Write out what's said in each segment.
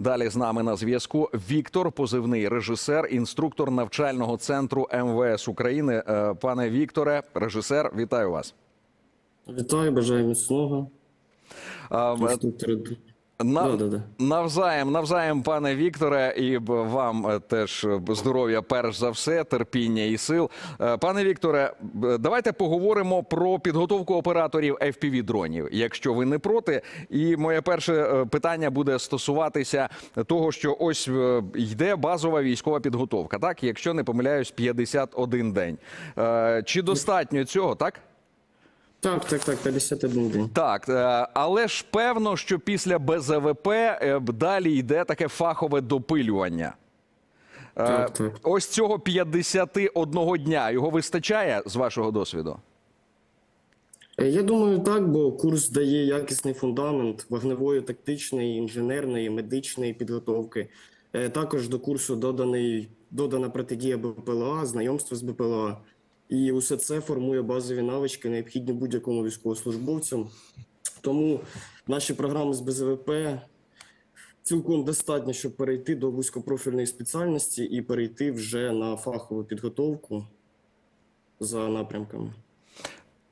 Далі з нами на зв'язку Віктор, позивний режисер, інструктор навчального центру МВС України. Е, Пане Вікторе, режисер, вітаю вас. Вітаю, бажаю міцного. А, в- Інструктори. На, Да, да, да. Навзаєм, навзаєм, пане Вікторе, і вам е, теж е, здоров'я, перш за все, терпіння і сил. Е, Пане Вікторе, давайте поговоримо про підготовку операторів fpv дронів, якщо ви не проти. І моє перше питання буде стосуватися того, що ось йде базова військова підготовка. Так, якщо не помиляюсь, 51 день. Чи достатньо цього, так? Так, так, так, 51 день. Так, е, але ж певно, що після БЗВП е, далі йде таке фахове допилювання. Е, Так, так. Ось цього 51 дня його вистачає з вашого досвіду? Я думаю, так, бо курс дає якісний фундамент вогневої, тактичної, інженерної, медичної підготовки. Також до курсу доданий, додана протидія БПЛА, знайомство з БПЛА. І усе це формує базові навички, необхідні будь-якому військовослужбовцю. Тому наші програми з БЗВП цілком достатньо, щоб перейти до вузькопрофільної спеціальності і перейти вже на фахову підготовку за напрямками.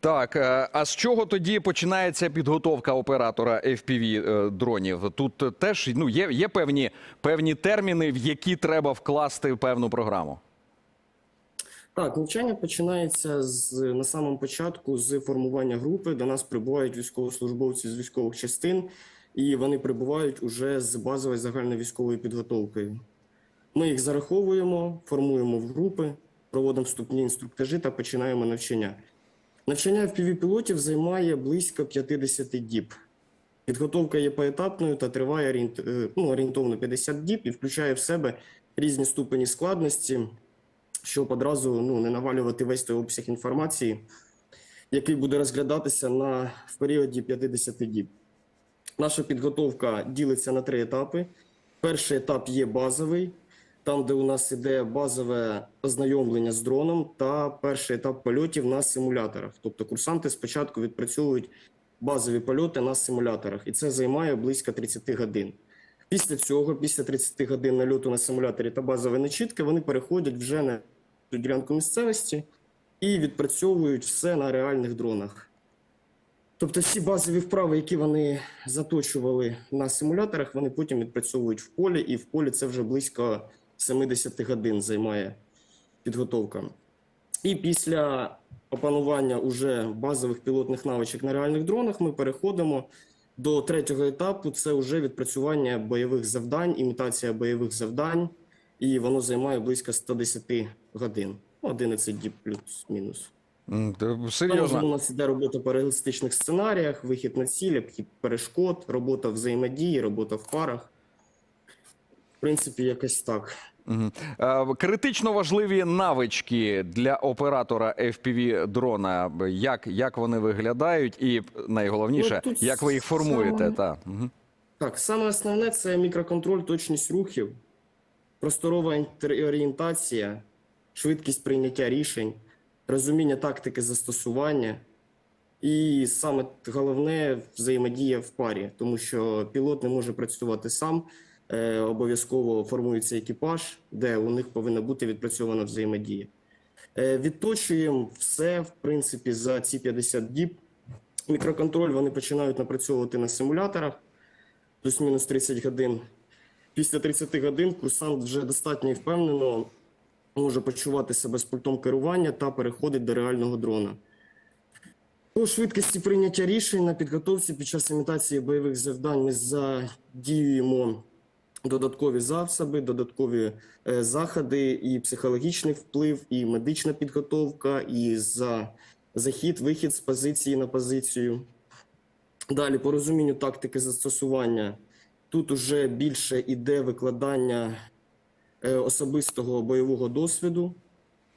Так, е, а з чого тоді починається підготовка оператора FPV е, дронів? Тут теж ну, є, є певні, певні терміни, в які треба вкласти певну програму. Так, навчання починається з на самому початку з формування групи. До нас прибувають військовослужбовці з військових частин, і вони прибувають уже з базовою загальновійськовою підготовкою. Ми їх зараховуємо, формуємо в групи, проводимо вступні інструктажі та починаємо навчання. Навчання в пілотів займає близько 50 діб. Підготовка є поетапною та триває е, ну, орієнтовно 50 діб і включає в себе різні ступені складності, щоб одразу ну, не навалювати весь той обсяг інформації, який буде розглядатися на, в періоді 50 діб. Наша підготовка ділиться на три етапи. Перший етап є базовий, там, де у нас іде базове ознайомлення з дроном, та перший етап польотів на симуляторах. Тобто курсанти спочатку відпрацьовують базові польоти на симуляторах, і це займає близько 30 годин. Після цього, після 30 годин нальоту на симуляторі та базової начітки, вони переходять вже на ділянку місцевості і відпрацьовують все на реальних дронах. Тобто всі базові вправи, які вони заточували на симуляторах, вони потім відпрацьовують в полі, і в полі це вже близько 70 годин займає підготовка. І після опанування уже базових пілотних навичок на реальних дронах ми переходимо до третього етапу. Це вже відпрацювання бойових завдань, імітація бойових завдань, і воно займає близько 110 годин. Ну, 11 діб плюс-мінус. Серйозно. у нас іде робота по реалістичних сценаріях, вихід на ціль, обхід перешкод, робота взаємодії, робота в парах. В принципі, якось так. Критично важливі навички для оператора FPV дрона. Як, як вони виглядають, і найголовніше, Ну, як ви їх формуєте? саме- Та. Мгм. Так, саме основне це мікроконтроль, точність рухів, просторова орієнтація, швидкість прийняття рішень, розуміння тактики застосування. І саме головне взаємодія в парі, тому що пілот не може працювати сам. Е, обов'язково формується екіпаж, де у них повинна бути відпрацьована взаємодія. Е, відточуємо все, в принципі, за ці 50 діб. Мікроконтроль вони починають напрацьовувати на симуляторах плюс-мінус 30 годин. Після 30 годин курсант вже достатньо і впевнено може почувати себе з пультом керування та переходить до реального дрона. По швидкості прийняття рішень на підготовці під час імітації бойових завдань ми задіюємо додаткові засоби, додаткові е, заходи, і психологічний вплив, і медична підготовка, і за захід, вихід з позиції на позицію. Далі, по розумінню тактики застосування, тут уже більше іде викладання е, особистого бойового досвіду,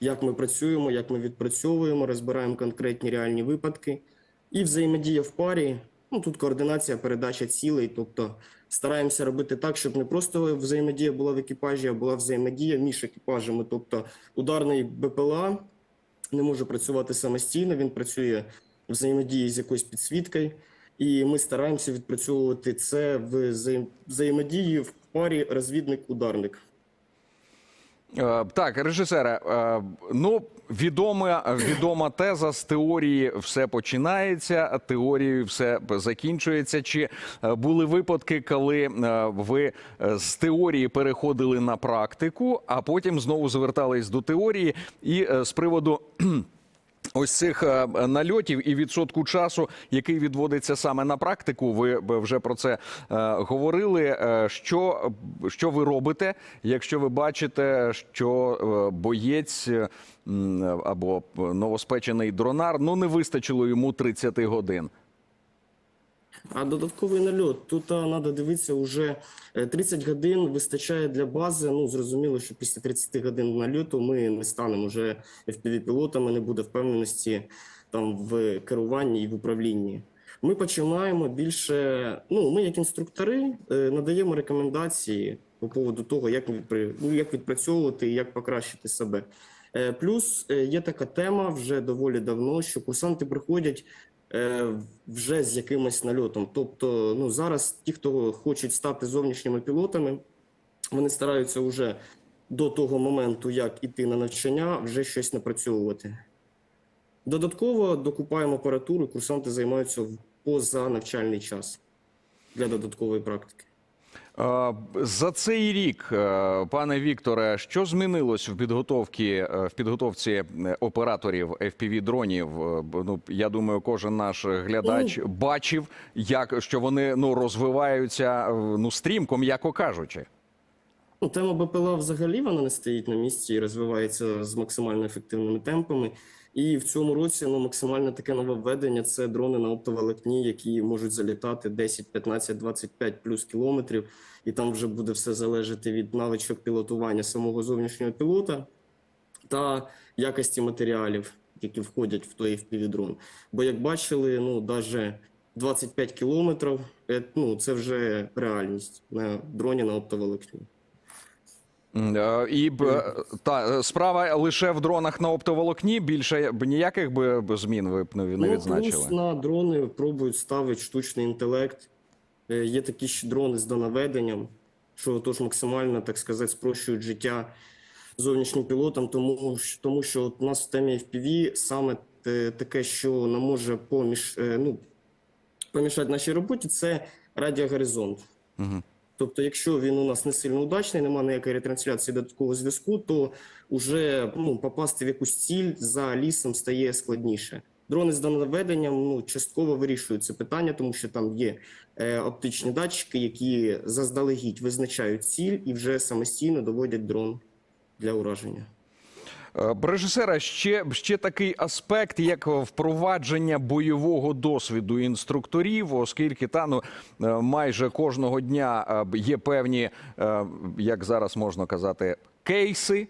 як ми працюємо, як ми відпрацьовуємо, розбираємо конкретні реальні випадки. І взаємодія в парі. Ну тут координація, передача цілей. Тобто стараємося робити так, щоб не просто взаємодія була в екіпажі, а була взаємодія між екіпажами. Тобто ударний БПЛА не може працювати самостійно, він працює взаємодії з якоюсь підсвіткою. І ми стараємося відпрацьовувати це в взаємодії в парі розвідник-ударник. Е, Так, режисере, е, ну відома, відома теза з теорії все починається, теорією все закінчується. Чи е, були випадки, коли ви з теорії переходили на практику, а потім знову звертались до теорії і з приводу. Ось цих е, нальотів і відсотку часу, який відводиться саме на практику. Ви вже про це е, говорили. Е, Що, що ви робите, якщо ви бачите, що боєць або новоспечений дронар ну не вистачило йому 30 годин? А додатковий нальот. Тут треба дивитися, вже 30 годин вистачає для бази. Ну, зрозуміло, що після 30 годин нальоту ми не станемо вже FPV-пілотами, не буде впевненості там в керуванні і в управлінні. Ми починаємо більше. Ну, ми, як інструктори, е, надаємо рекомендації по поводу того, як відпри- ну, як відпрацьовувати і як покращити себе. Е, Плюс е, є така тема вже доволі давно, що курсанти приходять е, вже з якимось нальотом. Тобто, ну зараз ті, хто хочуть стати зовнішніми пілотами, вони стараються вже до того моменту, як іти на навчання, вже щось напрацьовувати. Додатково докупаємо апаратуру, курсанти займаються поза навчальний час для додаткової практики. Е, За цей рік, е, пане Вікторе, що змінилось в підготовці в підготовці е, операторів fpv дронів? Е, Ну я думаю, кожен наш глядач бачив, як що вони ну розвиваються е, ну стрімко, м'яко кажучи. Ну, тема БПЛА взагалі вона не стоїть на місці і розвивається з максимально ефективними темпами. І в цьому році ну, максимально таке нововведення це дрони на оптоволокні, які можуть залітати 10, 15, 25 плюс кілометрів. І там вже буде все залежати від навичок пілотування самого зовнішнього пілота та якості матеріалів, які входять в той FPV-дрон. Бо як бачили, ну навіть 25 кілометрів е, ну, це вже реальність на дроні на оптоволокні. І б е, та е, справа лише в дронах на оптоволокні. Більше б ніяких би змін ви б не Ну, відзначили. плюс на дрони пробують ставити штучний інтелект. Е, Є такі ще дрони з донаведенням, що тож максимально, так сказати, спрощують життя зовнішнім пілотам, тому, тому що от у нас в темі FPV саме таке, що нам може поміж, ну, помішати нашій роботі, це радіогоризонт. Мгм. Тобто, якщо він у нас не сильно удачний, немає ніякої ретрансляції додаткового зв'язку, то вже ну, попасти в якусь ціль за лісом стає складніше. Дрони з донаведенням ну, частково вирішують це питання, тому що там є е, оптичні датчики, які заздалегідь визначають ціль і вже самостійно доводять дрон для ураження. Е, Режисера, ще, ще такий аспект, як впровадження бойового досвіду інструкторів, оскільки та ну е, майже кожного дня е, є певні, як зараз можна казати, кейси.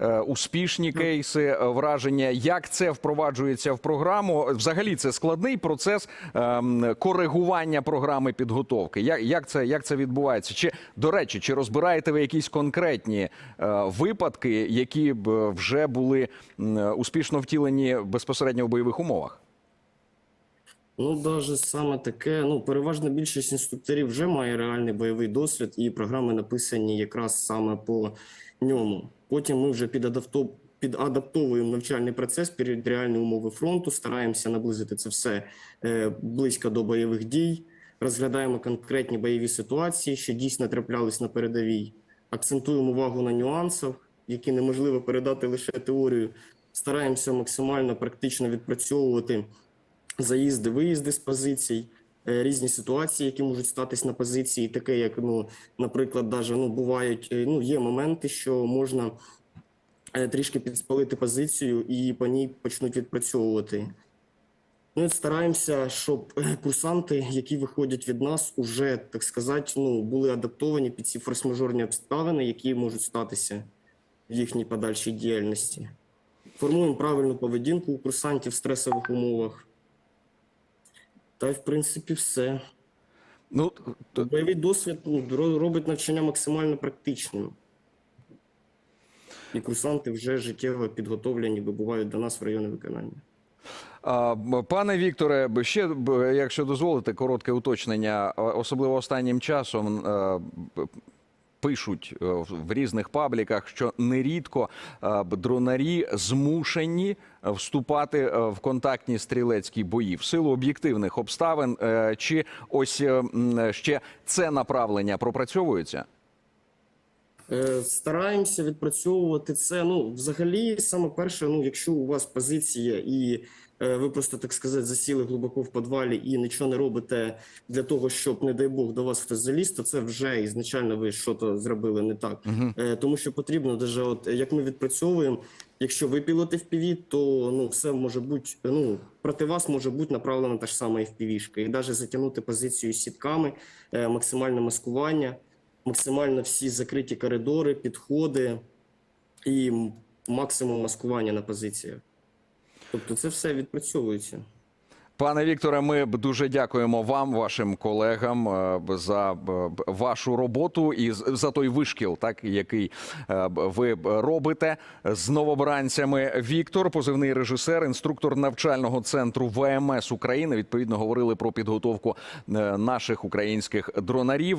Е, Успішні кейси, е, враження, як це впроваджується в програму. Взагалі, це складний процес ем, коригування програми підготовки. Як, як, це, як це відбувається? Чи до речі, чи розбираєте ви якісь конкретні е, випадки, які б вже були успішно втілені безпосередньо в бойових умовах? Ну, навіть саме таке, ну, переважна більшість інструкторів вже має реальний бойовий досвід, і програми написані якраз саме по ньому. Потім ми вже підадавто- підадаптовуємо навчальний процес під реальні умови фронту, стараємося наблизити це все е, близько до бойових дій, розглядаємо конкретні бойові ситуації, що дійсно траплялись на передовій, акцентуємо увагу на нюансах, які неможливо передати лише теорію. Стараємося максимально практично відпрацьовувати заїзди, виїзди з позицій, е, різні ситуації, які можуть статись на позиції, таке як, ну, наприклад, даже, ну, бувають, е, ну, є моменти, що можна е, трішки підспалити позицію і по ній почнуть відпрацьовувати. Ну, і стараємося, щоб курсанти, які виходять від нас, уже, так сказати, ну, були адаптовані під ці форс-мажорні обставини, які можуть статися в їхній подальшій діяльності. Формуємо правильну поведінку у курсантів в стресових умовах. Та й в принципі все. Ну то... Бойовий досвід ну, робить навчання максимально практичним. І курсанти вже життєво підготовлені, бувають до нас в районі виконання. Пане Вікторе, ще, якщо дозволите, коротке уточнення, особливо останнім часом. Пишуть е, в різних пабліках, що нерідко е, дронарі змушені е, вступати в контактні стрілецькі бої в силу об'єктивних обставин. Чи ось ще це направлення пропрацьовується? Стараємося відпрацьовувати це. Ну, взагалі, саме перше, ну, якщо у вас позиція і ви просто так сказати засіли глибоко в підвалі і нічого не робите для того, щоб, не дай Бог, до вас хтось заліз, то це вже ізначально ви щось зробили не так. Е, Тому що потрібно, даже от як ми відпрацьовуємо, якщо ви пілоти FPV, то ну все може бути, ну проти вас може бути направлена та ж сама FPV-шка. І навіть затягнути позицію сітками, е, максимальне маскування максимально всі закриті коридори, підходи і максимум маскування на позиціях. Тобто це все відпрацьовується. Пане Вікторе, ми дуже дякуємо вам, вашим колегам, е, за б- вашу роботу і за той вишкіл, так який е, ви робите з новобранцями. Віктор, позивний режисер, інструктор навчального центру ВМС України. Відповідно, говорили про підготовку е, наших українських дронарів.